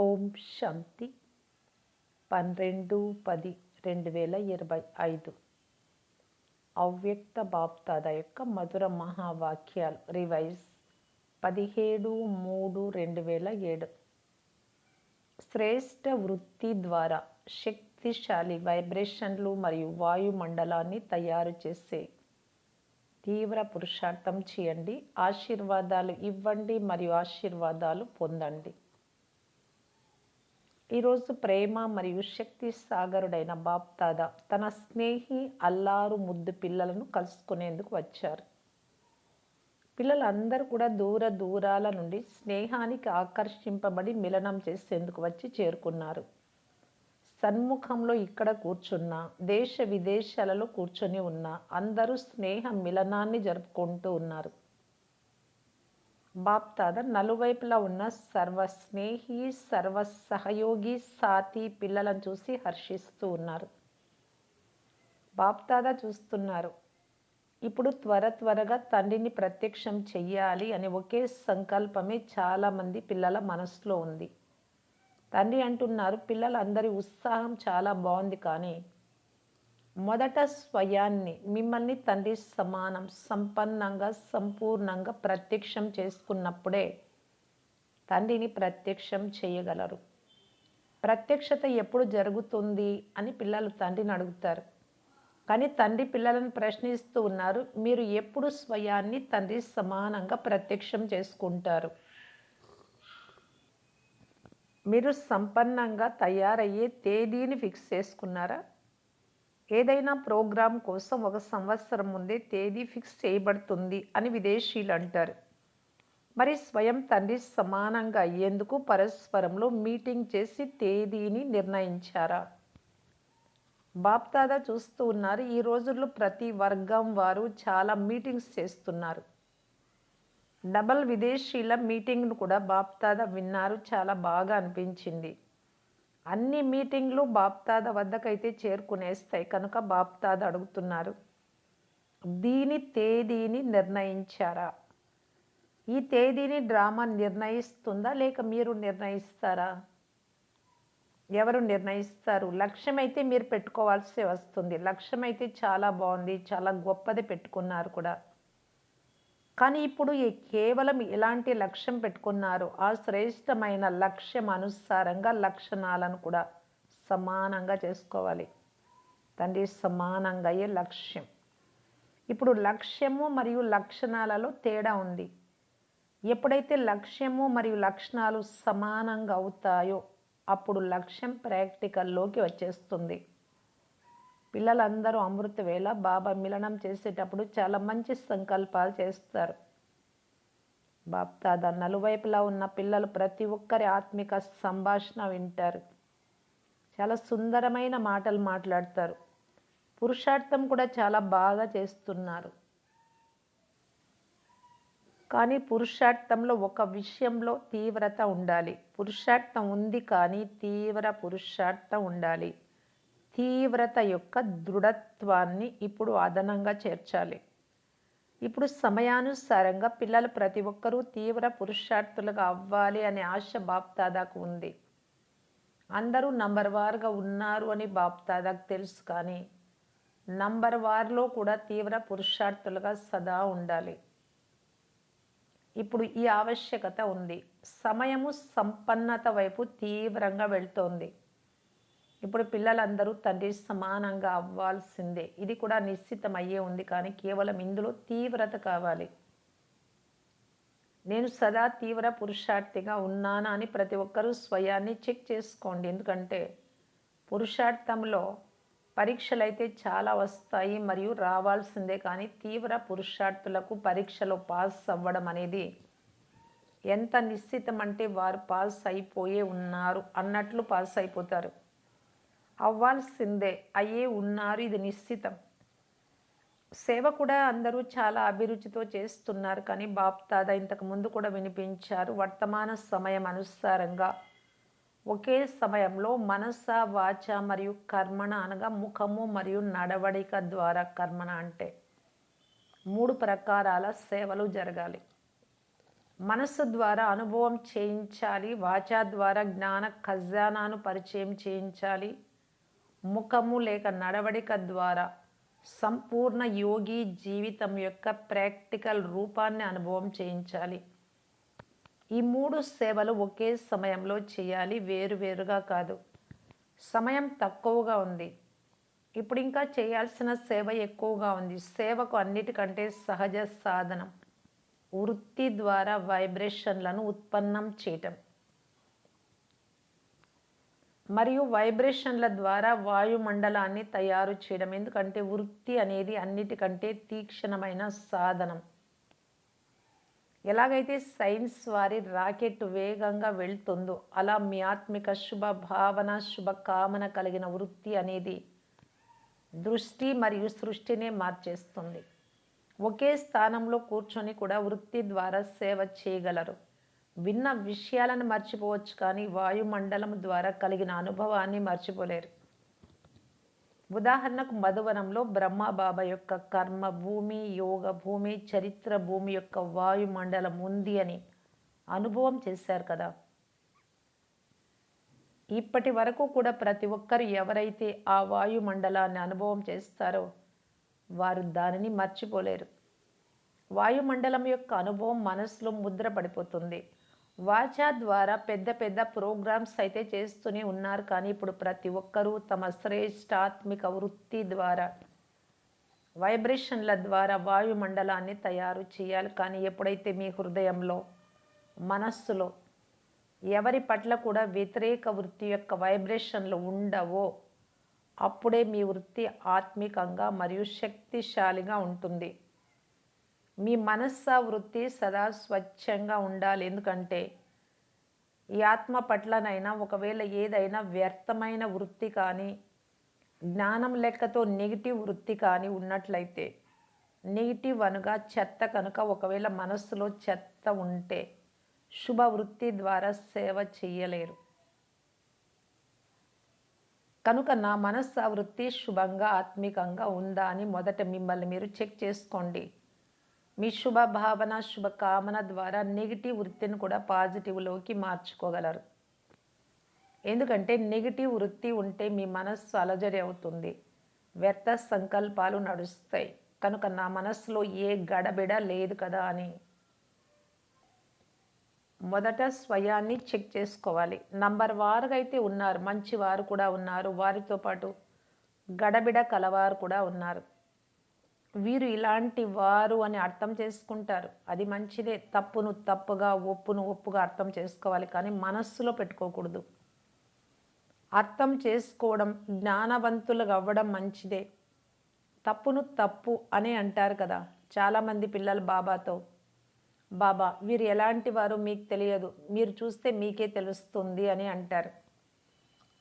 ఓం శాంతి. పన్నెండు పది రెండు వేల ఇరవై ఐదు. అవ్యక్త బాప్తాద యొక్క మధుర మహావాక్యాలు. రివైజ్ పదిహేడు మూడు రెండు వేల ఏడు. శ్రేష్ట వృత్తి ద్వారా శక్తిశాలి వైబ్రేషన్లు మరియు వాయుమండలాన్ని తయారు చేసే తీవ్ర పురుషార్థం చేయండి. ఆశీర్వాదాలు ఇవ్వండి మరియు ఆశీర్వాదాలు పొందండి. ఈరోజు ప్రేమ మరియు శక్తి సాగరుడైన బాప్తాద తన స్నేహి అల్లారు ముద్దు పిల్లలను కలుసుకునేందుకు వచ్చారు. పిల్లలందరూ కూడా దూర దూరాల నుండి స్నేహానికి ఆకర్షింపబడి మిలనం చేసేందుకు వచ్చి చేరుకున్నారు. సన్ముఖంలో ఇక్కడ కూర్చున్న దేశ విదేశాలలో కూర్చొని ఉన్న అందరూ స్నేహ మిలనాన్ని జరుపుకుంటూ ఉన్నారు. బాప్తాద నలువైపులా ఉన్న సర్వ స్నేహి సర్వ సహయోగి సాతి పిల్లలను చూసి హర్షిస్తూ ఉన్నారు. బాప్తాద చూస్తున్నారు. ఇప్పుడు త్వర త్వరగా తండ్రిని ప్రత్యక్షం చెయ్యాలి అనే ఒకే సంకల్పమే చాలామంది పిల్లల మనసులో ఉంది. తండ్రి అంటున్నారు పిల్లలందరి ఉత్సాహం చాలా బాగుంది కానీ మొదట స్వయాన్ని మిమ్మల్ని తండ్రి సమానం సంపన్నంగా సంపూర్ణంగా ప్రత్యక్షం చేసుకున్నప్పుడే తండ్రిని ప్రత్యక్షం చేయగలరు. ప్రత్యక్షత ఎప్పుడు జరుగుతుంది అని పిల్లలు తండ్రిని అడుగుతారు. కానీ తండ్రి పిల్లలను ప్రశ్నిస్తూ ఉన్నారు మీరు ఎప్పుడు స్వయాన్ని తండ్రి సమానంగా ప్రత్యక్షం చేసుకుంటారు? మీరు సంపన్నంగా తయారయ్యే తేదీని ఫిక్స్ చేసుకున్నారా? ఏదైనా ప్రోగ్రాం కోసం ఒక సంవత్సరం ముందే తేదీ ఫిక్స్ చేయబడుతుంది అని విదేశీయులు అంటారు. మరి స్వయం తండ్రి సమానంగా అయ్యేందుకు పరస్పరంలో మీటింగ్ చేసి తేదీని నిర్ణయించారా? బాప్దాదా చూస్తూ ఉన్నారు. ఈ రోజుల్లో ప్రతి వర్గం వారు చాలా మీటింగ్స్ చేస్తున్నారు. డబల్ విదేశీల మీటింగ్ను కూడా బాప్దాదా విన్నారు. చాలా బాగా అనిపించింది. అన్ని మీటింగ్లు బాప్తాద వద్దకైతే చేరుకునేస్తాయి. కనుక బాప్తాద అడుగుతున్నారు. దీని తేదీని నిర్ణయించారా? ఈ తేదీని డ్రామా నిర్ణయిస్తుందా? లేక మీరు నిర్ణయిస్తారా? ఎవరు నిర్ణయిస్తారు? లక్ష్యం అయితే మీరు పెట్టుకోవాల్సి వస్తుంది. లక్ష్యం అయితే చాలా బాగుంది చాలా గొప్పది పెట్టుకున్నారు కూడా. కానీ ఇప్పుడు ఈ కేవలం ఎలాంటి లక్ష్యం పెట్టుకున్నారు. ఆ శ్రేష్టమైన లక్ష్యం అనుసారంగా లక్షణాలను కూడా సమానంగా చేసుకోవాలి. తండ్రి సమానంగా అయ్యే లక్ష్యం. ఇప్పుడు లక్ష్యము మరియు లక్షణాలలో తేడా ఉంది. ఎప్పుడైతే లక్ష్యము మరియు లక్షణాలు సమానంగా అవుతాయో అప్పుడు లక్ష్యం ప్రాక్టికల్లోకి వచ్చేస్తుంది. పిల్లలందరూ అమృత వేళ బాబా మిలనం చేసేటప్పుడు చాలా మంచి సంకల్పాలు చేస్తారు. బాప్తాద నలువైపులా ఉన్న పిల్లలు ప్రతి ఒక్కరి ఆత్మిక సంభాషణ వింటారు. చాలా సుందరమైన మాటలు మాట్లాడతారు. పురుషార్థం కూడా చాలా బాగా చేస్తున్నారు. కానీ పురుషార్థంలో ఒక విషయంలో తీవ్రత ఉండాలి. పురుషార్థం ఉంది కానీ తీవ్ర పురుషార్థం ఉండాలి. తీవ్రత యొక్క దృఢత్వాన్ని ఇప్పుడు అదనంగా చేర్చాలి. ఇప్పుడు సమయానుసారంగా పిల్లలు ప్రతి ఒక్కరూ తీవ్ర పురుషార్థులుగా అవ్వాలి అనే ఆశ బాప్తాదాకు ఉంది. అందరూ నంబర్ వార్గా ఉన్నారు అని బాప్తాదాకు తెలుసు కానీ నంబర్ వార్లో కూడా తీవ్ర పురుషార్థులుగా సదా ఉండాలి. ఇప్పుడు ఈ ఆవశ్యకత ఉంది. సమయము సంపన్నత వైపు తీవ్రంగా వెళ్తోంది. ఇప్పుడు పిల్లలందరూ తండ్రి సమానంగా అవ్వాల్సిందే. ఇది కూడా నిశ్చితం అయ్యే ఉంది కానీ కేవలం ఇందులో తీవ్రత కావాలి. నేను సదా తీవ్ర పురుషార్థిగా ఉన్నానా అని ప్రతి ఒక్కరూ స్వయాన్ని చెక్ చేసుకోండి. ఎందుకంటే పురుషార్థంలో పరీక్షలు అయితే చాలా వస్తాయి మరియు రావాల్సిందే కానీ తీవ్ర పురుషార్థులకు పరీక్షలో పాస్ అవ్వడం అనేది ఎంత నిశ్చితం అంటే వారు పాస్ అయిపోయే ఉన్నారు అన్నట్లు పాస్ అయిపోతారు. అవ్వాల్సిందే. అయ్యే ఉన్నారు ఇది నిశ్చితం. సేవ కూడా అందరూ చాలా అభిరుచితో చేస్తున్నారు కానీ బాప్తాద ఇంతకు ముందు కూడా వినిపించారు వర్తమాన సమయం అనుసారంగా. ఒకే సమయంలో మనస వాచ మరియు కర్మణ అనగా ముఖము మరియు నడవడిక ద్వారా కర్మణ అంటే మూడు ప్రకారాల సేవలు జరగాలి. మనస్సు ద్వారా అనుభవం చేయించాలి వాచా ద్వారా జ్ఞాన ఖజానాను పరిచయం చేయించాలి ముఖము లేక నడవడిక ద్వారా సంపూర్ణ యోగి జీవితం యొక్క ప్రాక్టికల్ రూపాన్ని అనుభవం చేయించాలి. ఈ మూడు సేవలు ఒకే సమయంలో చేయాలి వేరువేరుగా కాదు. సమయం తక్కువగా ఉంది. ఇప్పుడు ఇంకా చేయాల్సిన సేవ ఎక్కువగా ఉంది. సేవకు అన్నిటికంటే సహజ సాధనం. వృత్తి ద్వారా వైబ్రేషన్లను ఉత్పన్నం చేయటం. మరియు వైబ్రేషన్ల ద్వారా వాయుమండలాన్ని తయారు చేయడం. ఎందుకంటే వృత్తి అనేది అన్నిటికంటే తీక్షణమైన సాధనం. ఎలాగైతే సైన్స్ వారి రాకెట్ వేగంగా వెళ్తుందో అలా మీ ఆత్మిక శుభ భావన శుభకామన కలిగిన వృత్తి అనేది దృష్టి మరియు సృష్టినే మార్చేస్తుంది. ఒకే స్థానంలో కూర్చొని కూడా వృత్తి ద్వారా సేవ చేయగలరు. విన్న విషయాలను మర్చిపోవచ్చు కానీ వాయుమండలం ద్వారా కలిగిన అనుభవాన్ని మర్చిపోలేరు. ఉదాహరణకు మధువనంలో బ్రహ్మబాబా యొక్క కర్మ భూమి యోగ భూమి చరిత్ర భూమి యొక్క వాయుమండలం ఉంది అని అనుభవం చేశారు కదా. ఇప్పటి వరకు కూడా ప్రతి ఒక్కరు ఎవరైతే ఆ వాయుమండలాన్ని అనుభవం చేస్తారో వారు దానిని మర్చిపోలేరు. వాయుమండలం యొక్క అనుభవం మనసులో ముద్ర పడిపోతుంది వాచా ద్వారా పెద్ద పెద్ద ప్రోగ్రామ్స్ అయితే చేస్తూనే ఉన్నారు. కానీ ఇప్పుడు ప్రతి ఒక్కరూ తమ శ్రేష్టాత్మిక వృత్తి ద్వారా వైబ్రేషన్ల ద్వారా వాయుమండలాన్ని తయారు చేయాలి. కానీ ఎప్పుడైతే మీ హృదయంలో మనస్సులో ఎవరి పట్ల కూడా వ్యతిరేక వృత్తి యొక్క వైబ్రేషన్లు ఉండవో అప్పుడే మీ వృత్తి ఆత్మికంగా మరియు శక్తిశాలిగా ఉంటుంది. మీ మనస్స వృత్తి సదా స్వచ్ఛంగా ఉండాలి. ఎందుకంటే ఈ ఆత్మ పట్లనైనా ఒకవేళ ఏదైనా వ్యర్థమైన వృత్తి కానీ జ్ఞానం లెక్కతో నెగిటివ్ వృత్తి కానీ ఉన్నట్లయితే నెగిటివ్ అనగా చెత్త కనుక ఒకవేళ మనస్సులో చెత్త ఉంటే శుభ వృత్తి ద్వారా సేవ చేయలేరు కనుక నా మనస్సు వృత్తి శుభంగా ఆత్మికంగా ఉందా అని మొదట మిమ్మల్ని మీరు చెక్ చేసుకోండి. మీ శుభ భావన శుభ కామన ద్వారా నెగిటివ్ వృత్తిని కూడా పాజిటివ్లోకి మార్చుకోగలరు. ఎందుకంటే నెగిటివ్ వృత్తి ఉంటే మీ మనస్సు అలజడి అవుతుంది. వ్యర్థ సంకల్పాలు నడుస్తాయి. కనుక నా మనస్సులో ఏ గడబిడ లేదు కదా అని మొదట స్వయాన్ని చెక్ చేసుకోవాలి. నంబర్ వారుగా అయితే ఉన్నారు మంచి వారు కూడా ఉన్నారు వారితో పాటు గడబిడ కలవారు కూడా ఉన్నారు. వీరు ఇలాంటి వారు అని అర్థం చేసుకుంటారు. అది మంచిదే. తప్పును తప్పుగా ఒప్పును ఒప్పుగా అర్థం చేసుకోవాలి. కానీ మనస్సులో పెట్టుకోకూడదు. అర్థం చేసుకోవడం జ్ఞానవంతులుగా అవ్వడం మంచిదే. తప్పును తప్పు అని అంటారు కదా. చాలామంది పిల్లలు బాబాతో బాబా వీరు ఎలాంటి వారు మీకు తెలియదు. మీరు చూస్తే మీకే తెలుస్తుంది అని అంటారు.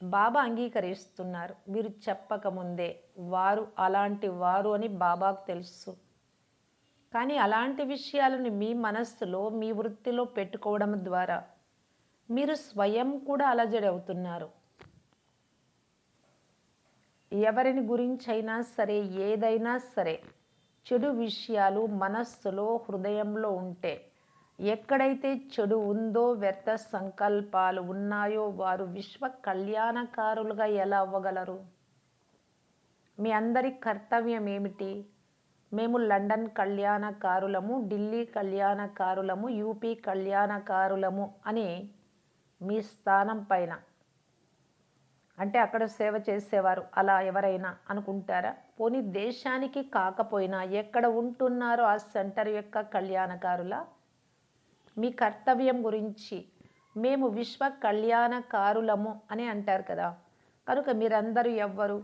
బాబా అంగీకరిస్తున్నారు. మీరు చెప్పకముందే వారు అలాంటి వారు అని బాబాకు తెలుసు. కానీ అలాంటి విషయాలను మీ మనస్సులో మీ వృత్తిలో పెట్టుకోవడం ద్వారా మీరు స్వయం కూడా అలజడి అవుతున్నారు ఎవరిని గురించైనా సరే ఏదైనా సరే చెడు విషయాలు మనస్సులో హృదయంలో ఉంటే ఎక్కడైతే చెడు ఉందో వ్యర్థ సంకల్పాలు ఉన్నాయో వారు విశ్వ కళ్యాణకారులుగా ఎలా అవ్వగలరు? మీ అందరి కర్తవ్యం ఏమిటి? మేము లండన్ కళ్యాణకారులము ఢిల్లీ కళ్యాణకారులము యూపీ కళ్యాణకారులము అని మీ స్థానం పైన. అంటే అక్కడ సేవ చేసేవారు అలా ఎవరైనా అనుకుంటారా? పోనీ దేశానికి కాకపోయినా ఎక్కడ ఉంటున్నారో ఆ సెంటర్ యొక్క కళ్యాణకారుల? మీ కర్తవ్యం గురించి. మేము విశ్వ కళ్యాణకారులము అని అంటారు కదా. కనుక మీరందరూ ఎవ్వరు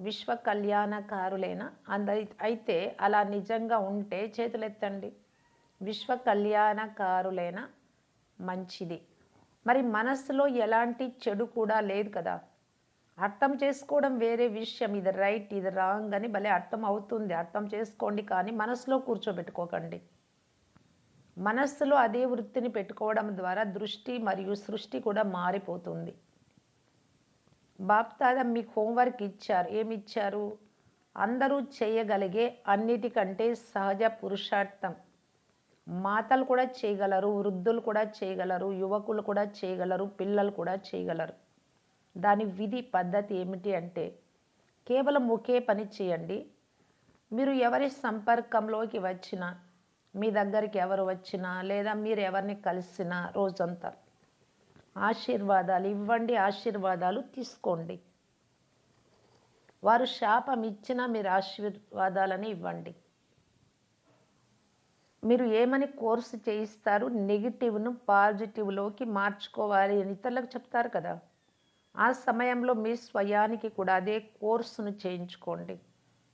విశ్వ కళ్యాణకారులేనా అందరి అయితే అలా నిజంగా ఉంటే చేతులెత్తండి. విశ్వ కళ్యాణకారులైనా మంచిది. మరి మనస్సులో ఎలాంటి చెడు కూడా లేదు కదా. అర్థం చేసుకోవడం వేరే విషయం. ఇది రైట్ ఇది రాంగ్ అని భలే అర్థం అవుతుంది. అర్థం చేసుకోండి కానీ మనసులో కూర్చోబెట్టుకోకండి. మనస్సులో అదే వృత్తిని పెట్టుకోవడం ద్వారా దృష్టి మరియు సృష్టి కూడా మారిపోతుంది. బాప్తాద మీకు హోంవర్క్ ఇచ్చారు. ఏమి ఇచ్చారు? అందరూ చేయగలిగే అన్నిటికంటే సహజ పురుషార్థం. మాతలు కూడా చేయగలరు వృద్ధులు కూడా చేయగలరు యువకులు కూడా చేయగలరు పిల్లలు కూడా చేయగలరు. దాని విధి పద్ధతి ఏమిటి అంటే కేవలం ఒకే పని చేయండి. మీరు ఎవరి సంపర్కంలోకి వచ్చినా మీ దగ్గరికి ఎవరు వచ్చినా లేదా మీరు ఎవరిని కలిసినా రోజంతా ఆశీర్వాదాలు ఇవ్వండి ఆశీర్వాదాలు తీసుకోండి. వారు శాపం ఇచ్చినా మీరు ఆశీర్వాదాలని ఇవ్వండి. మీరు ఏమని కోర్సు చేయిస్తారు? నెగిటివ్ను పాజిటివ్లోకి మార్చుకోవాలి అని ఇతరులకు చెప్తారు కదా. ఆ సమయంలో మీ స్వయానికి కూడా అదే కోర్సును చేయించుకోండి.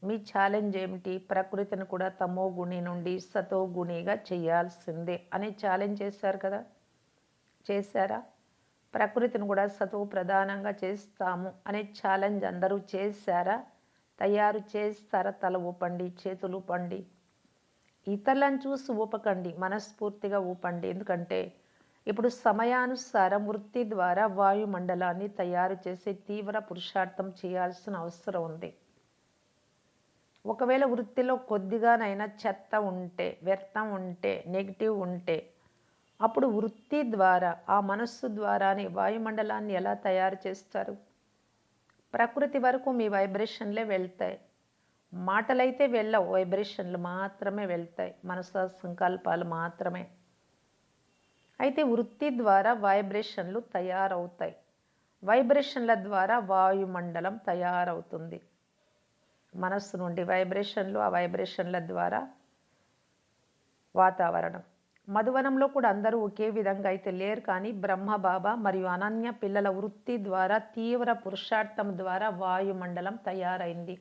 మీ ఛాలెంజ్ ఏమిటి? ప్రకృతిని కూడా తమో గుణి నుండి సతో గుణిగా చేయాల్సిందే అని ఛాలెంజ్ చేశారు కదా? చేశారా? ప్రకృతిని కూడా సతో ప్రధానంగా చేస్తాము అనే ఛాలెంజ్ అందరూ చేశారా? తయారు చేస్తారా? తల ఊపండి చేతులు ఊపండి. ఇతరులను చూసి ఊపకండి మనస్ఫూర్తిగా ఊపండి. ఎందుకంటే ఇప్పుడు సమయానుసారం వృత్తి ద్వారా వాయుమండలాన్ని తయారు చేసే తీవ్ర పురుషార్థం చేయాల్సిన అవసరం ఉంది. ఒకవేళ వృత్తిలో కొద్దిగానైనా చెత్త ఉంటే వ్యర్థం ఉంటే నెగిటివ్ ఉంటే అప్పుడు వృత్తి ద్వారా ఆ మనస్సు ద్వారానే వాయుమండలాన్ని ఎలా తయారు చేస్తారు? ప్రకృతి వరకు మీ వైబ్రేషన్లే వెళ్తాయి. మాటలైతే వెళ్ళవు వైబ్రేషన్లు మాత్రమే వెళ్తాయి. మనసు సంకల్పాలు మాత్రమే. అయితే వృత్తి ద్వారా వైబ్రేషన్లు తయారవుతాయి. వైబ్రేషన్ల ద్వారా వాయుమండలం తయారవుతుంది. మనస్సు నుండి వైబ్రేషన్లు ఆ వైబ్రేషన్ల ద్వారా వాతావరణం. మధువనంలో కూడా అందరూ ఒకే విధంగా అయితే లేరు కానీ బ్రహ్మబాబా మరియు అనన్య పిల్లల వృత్తి ద్వారా తీవ్ర పురుషార్థం ద్వారా వాయుమండలం తయారైంది.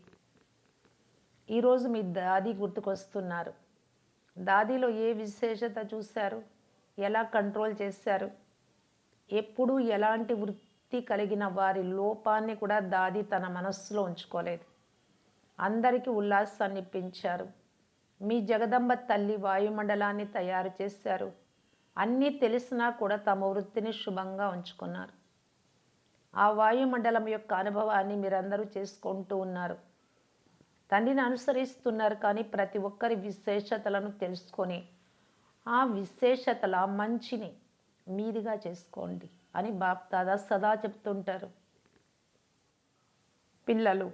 ఈరోజు మీ దాది గుర్తుకొస్తున్నారు. దాదిలో ఏ విశేషత చూశారు? ఎలా కంట్రోల్ చేశారు? ఎప్పుడూ ఎలాంటి వృత్తి కలిగిన వారి లోపాన్ని కూడా దాది తన మనస్సులో ఉంచుకోలేదు. అందరికీ ఉల్లాసాన్ని ఇప్పించారు. మీ జగదంబ తల్లి వాయుమండలాన్ని తయారు చేశారు. అన్నీ తెలిసినా కూడా తమ వృత్తిని శుభంగా ఉంచుకున్నారు. ఆ వాయుమండలం యొక్క అనుభవాన్ని మీరందరూ చేసుకుంటూ ఉన్నారు. తండ్రిని అనుసరిస్తున్నారు కానీ ప్రతి ఒక్కరి విశేషతలను తెలుసుకొని ఆ విశేషతల మంచిని మీదిగా చేసుకోండి అని బాప్ దాదా సదా చెప్తుంటారు. పిల్లలు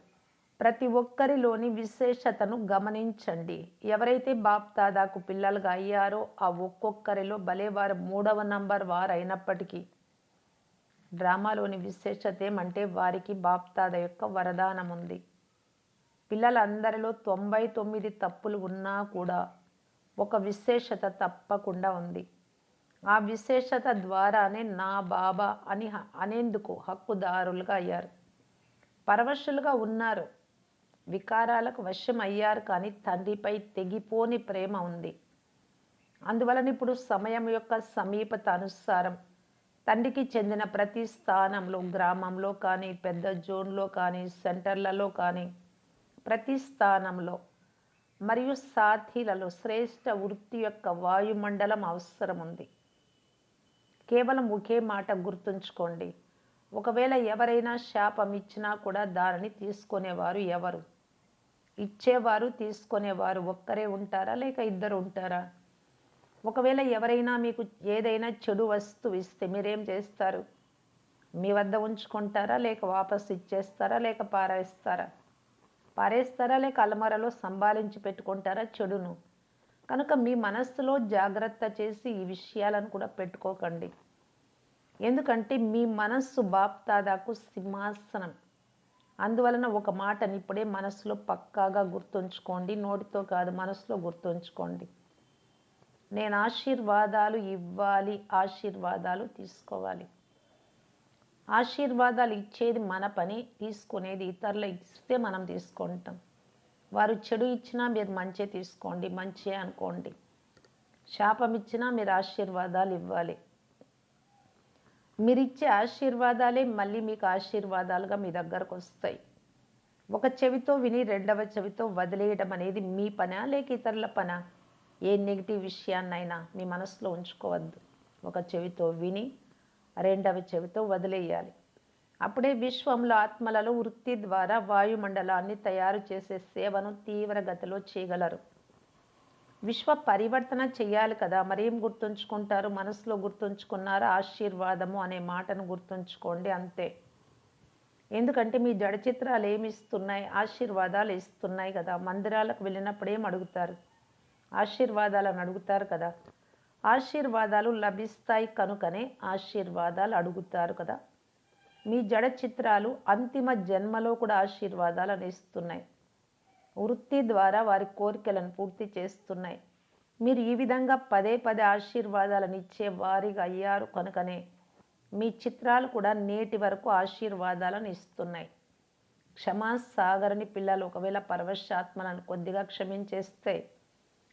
ప్రతి ఒక్కరిలోని విశేషతను గమనించండి. ఎవరైతే బాప్దాదాకు పిల్లలుగా అయ్యారో ఆ ఒక్కొక్కరిలో భలే వారు మూడవ నంబర్ వారు అయినప్పటికీ డ్రామాలోని విశేషత ఏమంటే వారికి బాప్దాద యొక్క వరదానం ఉంది పిల్లలందరిలో తొంభై తొమ్మిది తప్పులు ఉన్నా కూడా ఒక విశేషత తప్పకుండా ఉంది. ఆ విశేషత ద్వారానే నా బాబా అని అనేందుకు హక్కుదారులుగా అయ్యారు. పరవశులుగా ఉన్నారు. వికారాలకు వశం అయ్యారు కానీ తండ్రిపై తెగిపోని ప్రేమ ఉంది. అందువలన ఇప్పుడు సమయం యొక్క సమీపత అనుసారం తండ్రికి చెందిన ప్రతి స్థానంలో గ్రామంలో కానీ పెద్ద జోన్లో కానీ సెంటర్లలో కానీ ప్రతి స్థానంలో మరియు సాథీలలో శ్రేష్ట వృత్తి యొక్క వాయుమండలం అవసరం ఉంది. కేవలం ఒకే మాట గుర్తుంచుకోండి. ఒకవేళ ఎవరైనా శాపం ఇచ్చినా కూడా దానిని తీసుకునేవారు ఎవరు? ఇచ్చేవారు తీసుకునేవారు ఒక్కరే ఉంటారా లేక ఇద్దరు ఉంటారా? ఒకవేళ ఎవరైనా మీకు ఏదైనా చెడు వస్తువు ఇస్తే మీరేం చేస్తారు? మీ వద్ద ఉంచుకుంటారా లేక వాపస్ ఇచ్చేస్తారా లేక పారేస్తారా? పారేస్తారా లేక అలమరలో సంభాలించి పెట్టుకుంటారా చెడును? కనుక మీ మనస్సులో జాగ్రత్త చేసి ఈ విషయాలను కూడా పెట్టుకోకండి. ఎందుకంటే మీ మనస్సు బాప్తాదాకు సింహాసనం. అందువలన ఒక మాటని ఇప్పుడే మనసులో పక్కాగా గుర్తుంచుకోండి. నోటితో కాదు మనసులో గుర్తుంచుకోండి. నేను ఆశీర్వాదాలు ఇవ్వాలి ఆశీర్వాదాలు తీసుకోవాలి. ఆశీర్వాదాలు ఇచ్చేది మన పని తీసుకునేది ఇతరులు ఇస్తే మనం తీసుకుంటాం. వారు చెడు ఇచ్చినా మీరు మంచి తీసుకోండి మంచి అనుకోండి. శాపం ఇచ్చినా మీరు ఆశీర్వాదాలు ఇవ్వాలి. మీరు ఇచ్చే ఆశీర్వాదాలే మళ్ళీ మీకు ఆశీర్వాదాలుగా మీ దగ్గరకు వస్తాయి. ఒక చెవితో విని రెండవ చెవితో వదిలేయడం అనేది మీ పనా లేక ఇతరుల పనా? ఏ నెగిటివ్ విషయాన్నైనా మీ మనసులో ఉంచుకోవద్దు. ఒక చెవితో విని రెండవ చెవితో వదిలేయాలి. అప్పుడే విశ్వంలో ఆత్మలలో వృత్తి ద్వారా వాయుమండలాన్ని తయారు చేసే సేవను తీవ్రగతిలో చేయగలరు. విశ్వ పరివర్తన చేయాలి కదా. మరేం గుర్తుంచుకుంటారు? మనసులో గుర్తుంచుకున్నారు? ఆశీర్వాదము అనే మాటను గుర్తుంచుకోండి అంతే. ఎందుకంటే మీ జడ చిత్రాలు ఏమి ఇస్తున్నాయి? ఆశీర్వాదాలు ఇస్తున్నాయి కదా. మందిరాలకు వెళ్ళినప్పుడు ఏం అడుగుతారు? ఆశీర్వాదాలను అడుగుతారు కదా. ఆశీర్వాదాలు లభిస్తాయి కనుకనే ఆశీర్వాదాలు అడుగుతారు కదా. మీ జడ చిత్రాలు అంతిమ జన్మలో కూడా ఆశీర్వాదాలను ఇస్తున్నాయి. వృత్తి ద్వారా వారి కోరికలను పూర్తి చేస్తున్నాయి. మీరు ఈ విధంగా పదే పదే ఆశీర్వాదాలను ఇచ్చే వారిగా అయ్యారు కనుకనే మీ చిత్రాలు కూడా నేటి వరకు ఆశీర్వాదాలను ఇస్తున్నాయి. క్షమాసాగరుని పిల్లలు ఒకవేళ పరవశాత్మలను కొద్దిగా క్షమించేస్తే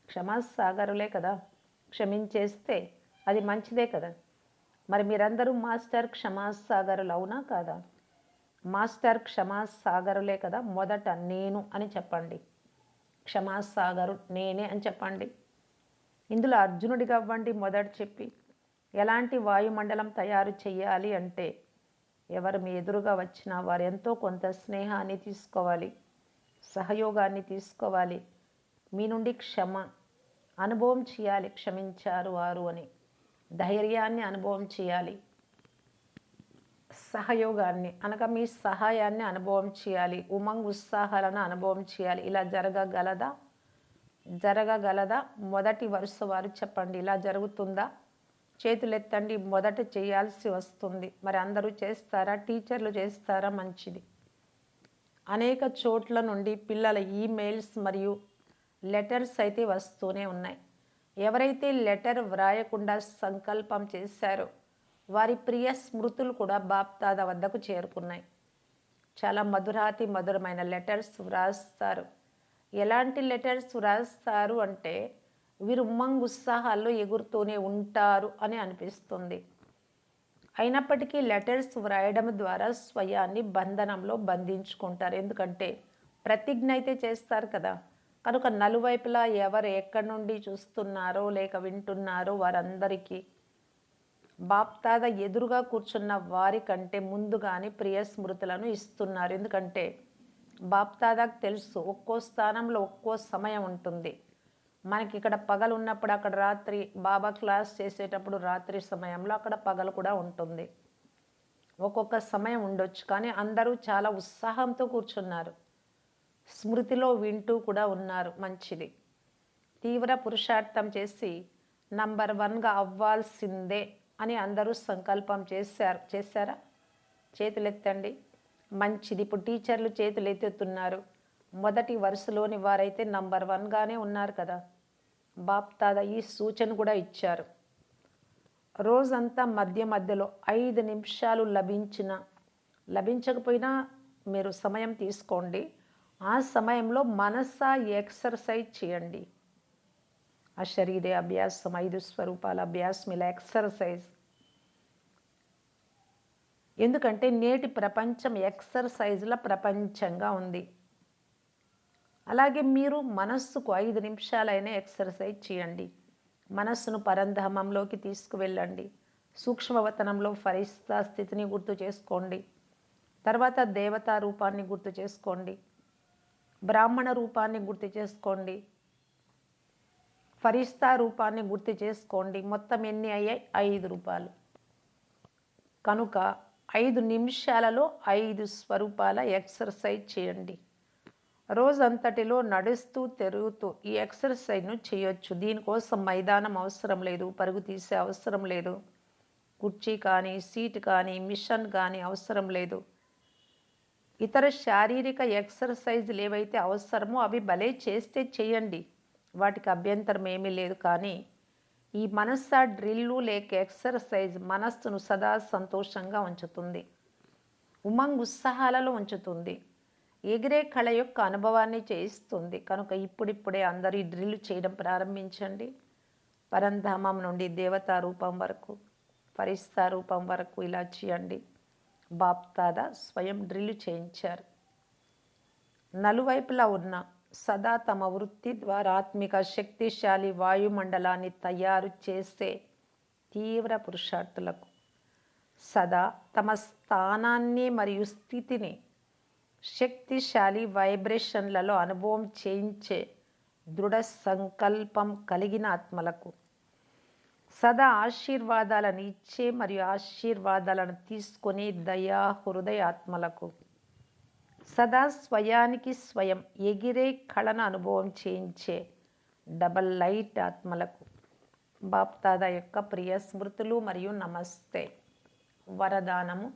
క్షమాసాగరులే కదా? క్షమించేస్తే అది మంచిదే కదా? మరి మీరందరూ మాస్టర్ క్షమాసాగరులు అవునా కాదా? మాస్టర్ క్షమాసాగరులే కదా మొదట నేను అని చెప్పండి. క్షమాసాగరు నేనే అని చెప్పండి. ఇందులో అర్జునుడిగా అవ్వండి మొదట చెప్పి ఎలాంటి వాయుమండలం తయారు చేయాలి అంటే ఎవరు మీ ఎదురుగా వచ్చినా వారు ఎంతో కొంత స్నేహాన్ని తీసుకోవాలి సహయోగాన్ని తీసుకోవాలి. మీ నుండి క్షమ అనుభవం చేయాలి క్షమించారు వారు అని ధైర్యాన్ని అనుభవం చేయాలి. సహయోగాన్ని అనగా మీ సహాయాన్ని అనుభవం చేయాలి. ఉమంగ్ ఉత్సాహాలను అనుభవం చేయాలి. ఇలా జరగగలదా? జరగగలదా? మొదటి వరుస వారు చెప్పండి. ఇలా జరుగుతుందా? చేతులెత్తండి. మొదట చేయాల్సి వస్తుంది. మరి అందరూ చేస్తారా? టీచర్లు చేస్తారా? మంచిది. అనేక చోట్ల నుండి పిల్లల ఈమెయిల్స్ మరియు లెటర్స్ అయితే వస్తూనే ఉన్నాయి. ఎవరైతే లెటర్ వ్రాయకుండా సంకల్పం చేశారో వారి ప్రియ స్మృతులు కూడా బాప్తాద వద్దకు చేరుకున్నాయి. చాలా మధురాతి మధురమైన లెటర్స్ వ్రాస్తారు. ఎలాంటి లెటర్స్ వ్రాస్తారు అంటే వీరు ఉమ్మంగ్ ఉత్సాహాల్లో ఎగురుతూనే ఉంటారు అని అనిపిస్తుంది. అయినప్పటికీ లెటర్స్ వ్రాయడం ద్వారా స్వయాన్ని బంధనంలో బంధించుకుంటారు. ఎందుకంటే ప్రతిజ్ఞ అయితే చేస్తారు కదా. కనుక నలువైపులా ఎవరు ఎక్కడి నుండి చూస్తున్నారో లేక వింటున్నారో వారందరికీ బాప్తాద ఎదురుగా కూర్చున్న వారి కంటే ముందుగానే ప్రియ స్మృతులను ఇస్తున్నారు. ఎందుకంటే బాప్తాదాకు తెలుసు ఒక్కో స్థానంలో ఒక్కో సమయం ఉంటుంది. మనకి ఇక్కడ పగలు ఉన్నప్పుడు అక్కడ రాత్రి బాబా క్లాస్ చేసేటప్పుడు రాత్రి సమయంలో అక్కడ పగలు కూడా ఉంటుంది. ఒక్కొక్క సమయం ఉండొచ్చు కానీ అందరూ చాలా ఉత్సాహంతో కూర్చున్నారు. స్మృతిలో వింటూ కూడా ఉన్నారు మంచిది. తీవ్ర పురుషార్థం చేసి నంబర్ వన్గా అవ్వాల్సిందే అని అందరూ సంకల్పం చేశారు. చేశారా? చేతులెత్తండి. మంచిది. ఇప్పుడు టీచర్లు చేతులు ఎత్తుతున్నారు మొదటి వరుసలోని వారైతే నంబర్ వన్గానే ఉన్నారు కదా. బాప్తాద ఈ సూచన కూడా ఇచ్చారు. రోజంతా మధ్య మధ్యలో ఐదు నిమిషాలు లభించిన లభించకపోయినా మీరు సమయం తీసుకోండి. ఆ సమయంలో మనస ఎక్సర్సైజ్ చేయండి. ఆ శరీరే అభ్యాసం ఐదు స్వరూపాల అభ్యాసం ఇలా ఎక్సర్సైజ్. ఎందుకంటే నేటి ప్రపంచం ఎక్సర్సైజ్ల ప్రపంచంగా ఉంది. అలాగే మీరు మనస్సుకు ఐదు నిమిషాలైనా ఎక్సర్సైజ్ చేయండి. మనస్సును పరంధామంలోకి తీసుకువెళ్ళండి. సూక్ష్మవతనంలో ఫరిస్తా స్థితిని గుర్తు చేసుకోండి. తర్వాత దేవతా రూపాన్ని గుర్తు చేసుకోండి. బ్రాహ్మణ రూపాన్ని గుర్తు చేసుకోండి. ఫరిస్తా రూపాన్ని గుర్తు చేసుకోండి. మొత్తం ఎన్ని అయ్యాయి? ఐదు రూపాయలు. కనుక ఐదు నిమిషాలలో ఐదు స్వరూపాల ఎక్సర్సైజ్ చేయండి. రోజంతటిలో నడుస్తూ తిరుగుతూ ఈ ఎక్సర్సైజ్ను చేయొచ్చు. దీనికోసం మైదానం అవసరం లేదు పరుగు తీసే అవసరం లేదు. కుర్చీ కానీ సీట్ కానీ మిషన్ కానీ అవసరం లేదు. ఇతర శారీరక ఎక్సర్సైజ్లు ఏవైతే అవసరమో అవి భలే చేస్తే చేయండి. వాటికి అభ్యంతరం ఏమీ లేదు. కానీ ఈ మనస్స డ్రిల్లు లేక ఎక్సర్సైజ్ మనస్సును సదా సంతోషంగా ఉంచుతుంది. ఉమంగ్ ఉత్సాహాలలో ఉంచుతుంది. ఎగిరే కళ యొక్క అనుభవాన్ని చేయిస్తుంది. కనుక ఇప్పుడిప్పుడే అందరూ ఈ డ్రిల్ చేయడం ప్రారంభించండి. పరంధామం నుండి దేవతా రూపం వరకు ఫరిస్తా రూపం వరకు ఇలా చేయండి. బాప్తాద స్వయం డ్రిల్ చేయించారు. నలువైపులా ఉన్న సదా తమ వృత్తి ద్వారాత్మిక శక్తిశాలి వాయుమండలాన్ని తయారు చేసే తీవ్ర పురుషార్థులకు. సదా తమ స్థానాన్ని మరియు స్థితిని శక్తిశాలి వైబ్రేషన్లలో అనుభవం చేయించే దృఢ సంకల్పం కలిగిన ఆత్మలకు. సదా ఆశీర్వాదాలను ఇచ్చే మరియు ఆశీర్వాదాలను తీసుకునే దయా హృదయ ఆత్మలకు. సదా స్వయానికి స్వయం ఎగిరే కళను అనుభవం చేయించే డబల్ లైట్ ఆత్మలకు. బాప్తాద యొక్క ప్రియ స్మృతులు మరియు నమస్తే. వరదానము.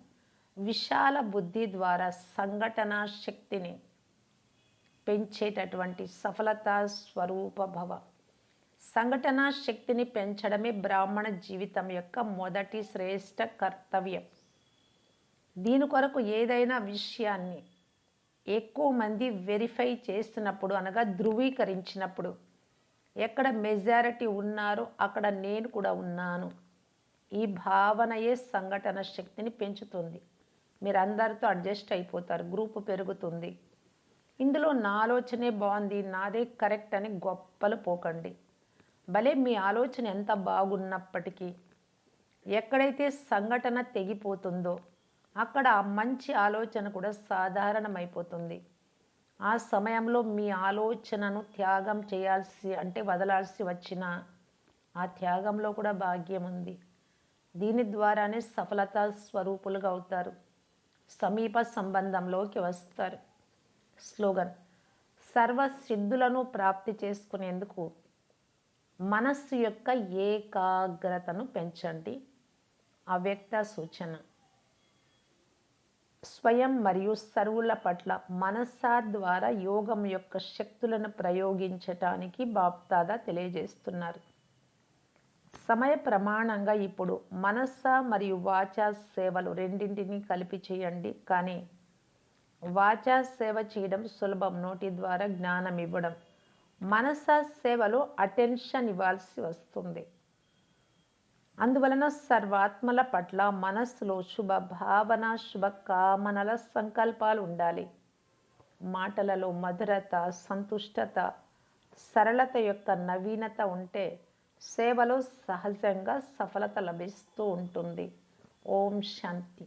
విశాల బుద్ధి ద్వారా సంఘటన శక్తిని పెంచేటటువంటి సఫలతా స్వరూప భవ. సంఘటన శక్తిని పెంచడమే బ్రాహ్మణ జీవితం యొక్క మొదటి శ్రేష్ట కర్తవ్యం. దీని కొరకు ఏదైనా విషయాన్ని ఎక్కువ మంది వెరిఫై చేస్తున్నప్పుడు అనగా ధృవీకరించినప్పుడు. ఎక్కడ మెజారిటీ ఉన్నారో అక్కడ నేను కూడా ఉన్నాను. ఈ భావనయే సంఘటన శక్తిని పెంచుతుంది. మీరు అందరితో అడ్జస్ట్ అయిపోతారు. గ్రూపు పెరుగుతుంది. ఇందులో నా ఆలోచనే బాగుంది. నాదే కరెక్ట్ అని గొప్పలు పోకండి. భలే మీ ఆలోచన ఎంత బాగున్నప్పటికీ ఎక్కడైతే సంఘటన తెగిపోతుందో అక్కడ మంచి ఆలోచన కూడా సాధారణమైపోతుంది. ఆ సమయంలో మీ ఆలోచనను త్యాగం చేయాల్సి అంటే వదలాల్సి వచ్చిన ఆ త్యాగంలో కూడా భాగ్యం ఉంది. దీని ద్వారానే సఫలత స్వరూపులుగా అవుతారు. సమీప సంబంధంలోకి వస్తారు. స్లోగన్ సర్వ సిద్ధులను ప్రాప్తి చేసుకునేందుకు మనస్సు యొక్క ఏకాగ్రతను పెంచండి. అవ్యక్త సూచన. స్వయం మరియు సరువుల పట్ల మనసా ద్వారా యోగం యొక్క శక్తులను ప్రయోగించటానికి బాప్దాదా తెలియజేస్తున్నారు. సమయ ప్రమాణంగా ఇప్పుడు మనస మరియు వాచా సేవలు రెండింటినీ కలిపి చేయండి. కానీ వాచా సేవ చేయడం సులభం. నోటి ద్వారా జ్ఞానం ఇవ్వడం. మనస సేవలో అటెన్షన్ ఇవ్వాల్సి వస్తుంది. అందువలన సర్వాత్మల పట్ల మనస్సులో శుభ భావన శుభ కామనల సంకల్పాలు ఉండాలి. మాటలలో మధురత సంతుష్టత సరళత యొక్క నవీనత ఉంటే సేవలో సహజంగా సఫలత లభిస్తూ ఉంటుంది. ఓం శాంతి.